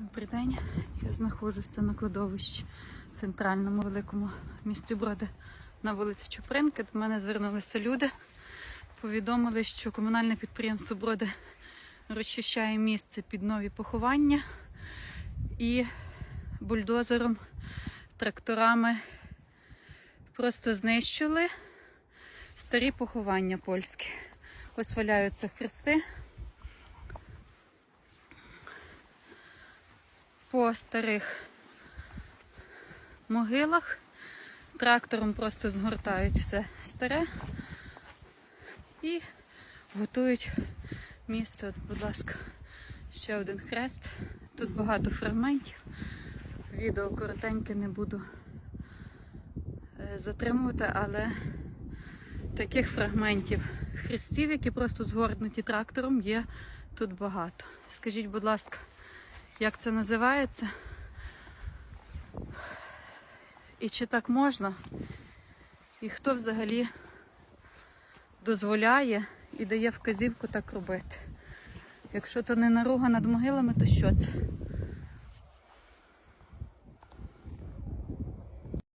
Добрий день. Я знаходжуся на кладовищі центральному великому місті Броди на вулиці Чупринки. До мене звернулися люди. Повідомили, що комунальне підприємство Броди розчищає місце під нові поховання і бульдозером, тракторами просто знищили старі поховання польські. Ось валяються хрести. По старих могилах. Трактором просто згортають все старе і готують місце. От, будь ласка, ще один хрест. Тут багато фрагментів. Відео коротеньке не буду е, затримувати, але таких фрагментів хрестів, які просто згорнуті трактором, є тут багато. Скажіть, будь ласка, як це називається? І чи так можна? І хто взагалі дозволяє і дає вказівку так робити? Якщо то не наруга над могилами, то що це?